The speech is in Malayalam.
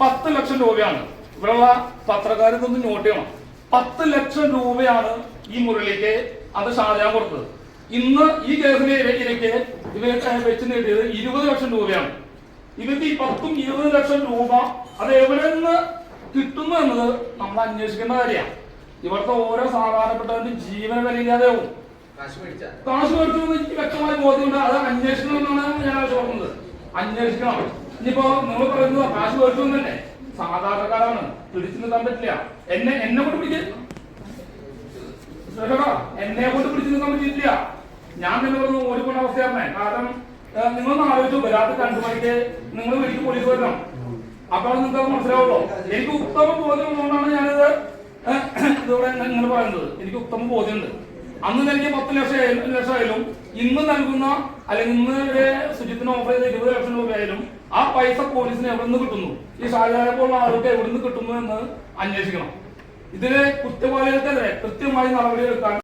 പത്ത് ലക്ഷം രൂപയാണ്. ഇവിടെയുള്ള പത്രക്കാർ ഇതൊന്ന് നോട്ട് ചെയ്യണം. പത്ത് ലക്ഷം രൂപയാണ് ഈ മുരളിക്ക് അത് ഷാജാൻ കൊടുത്തത്. ഇന്ന് ഈ കേസിലെ ഇരയ്ക്ക് ഇവരെ വെച്ച് നേടിയത് ഇരുപത് ലക്ഷം രൂപയാണ്. ഇവർക്ക് ഈ പത്തും ഇരുപത് ലക്ഷം രൂപ അത് എവിടെ നിന്ന് കിട്ടുന്നു എന്നത് നമ്മൾ അന്വേഷിക്കേണ്ട കാര്യമാണ്. ഇവിടുത്തെ ഓരോ സാധാരണപ്പെട്ടവരുടെ ജീവന വിലയില്ലാതെയാവും. കാശ് മേടിച്ച. കാശ് മേടിച്ചു എന്ന് എനിക്ക് വ്യക്തമായി ബോധ്യമുണ്ട്. അത് അന്വേഷിക്കണം എന്നാണ് ഞാൻ ആവശ്യപ്പെടുന്നത്. അന്വേഷിക്കണം. ഇനിയിപ്പോ നിങ്ങൾ പറയുന്നത് കാശ് മേടിച്ചു തന്നെ സാധാരണക്കാരാണ് പിടിച്ചു നിൽക്കാൻ പറ്റില്ല. എന്നെ എന്നെ കൊണ്ട് പിടിച്ച് എന്നെ കൊണ്ട് പിടിച്ചു നിൽക്കാൻ പറ്റിയിട്ടില്ല. ഞാൻ തന്നെ പറഞ്ഞു ഓടിക്കൊണ്ട അവസ്ഥയാണ് കാരണം നിങ്ങളൊന്ന് ആലോചിച്ചു രാത്രി രണ്ടു മണിക്ക് നിങ്ങൾ വീട്ടിൽ പോലീസ് വരണം. അപ്പോൾ നിങ്ങൾക്ക് അത് മനസ്സിലാവുള്ളൂ. എനിക്ക് ഉത്തമ ബോധ്യം ഉള്ളതുകൊണ്ടാണ് ഞാനിത് ഇതോടെ നിങ്ങൾ പറയുന്നത്. എനിക്ക് ഉത്തമ ബോധ്യമുണ്ട്. അന്ന് നൽകിയ പത്ത് ലക്ഷം ലക്ഷം ആയാലും ഇന്ന് നൽകുന്ന അല്ലെങ്കിൽ ഇന്ന് ശുചിത്തിന് ഓഫർ ചെയ്ത ഇരുപത് ലക്ഷം രൂപയായാലും പൈസ പോലീസിന് എവിടെ നിന്ന് കിട്ടുന്നു? ഈ സാധാരണ പോലുള്ള ആൾക്ക് എവിടെ നിന്ന് കിട്ടുന്നു എന്ന് അന്വേഷിക്കണം. ഇതിന് കുറ്റവാളികൾക്കെതിരെ കൃത്യമായി നടപടിയെടുക്കാൻ